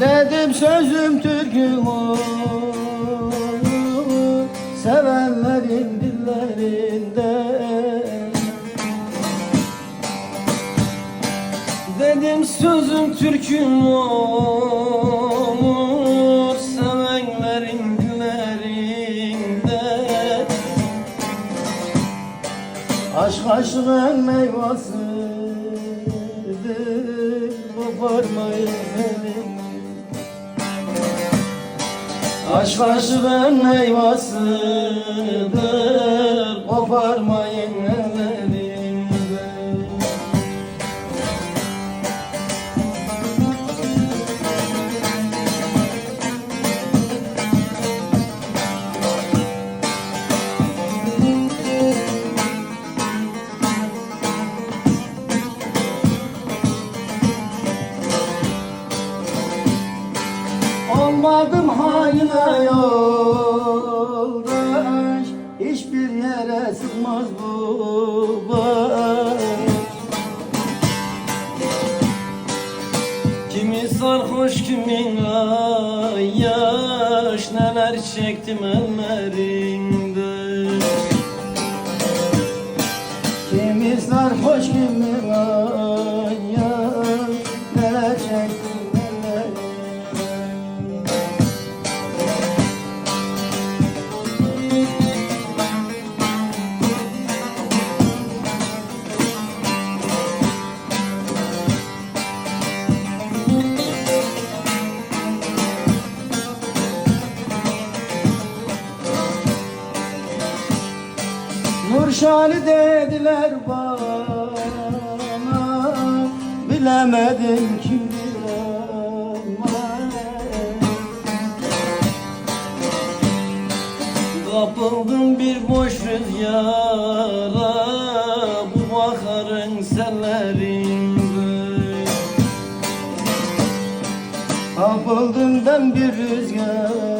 Dedim sözüm türküm olur. Sevenlerin sözüm türküm olur Sevenlerin dillerinde Aşk aşkın meyvasıdır Koparmayın beni Aşk aşkın meyvasıdır Koparmayın ellerimden Olmadım haline yoldaş. Hiçbir yere sığmaz bu baş. Kimi sarhoş kimin ayyaş. Neler çektim ellerinde. Kimi sarhoş kimi ayyaş. Neler çektim Nurşali dediler bana. Bilemedim kimdir Kapıldım bir boş rüzgara Bu baharın sellerinde. Kapıldım ben bir rüzgara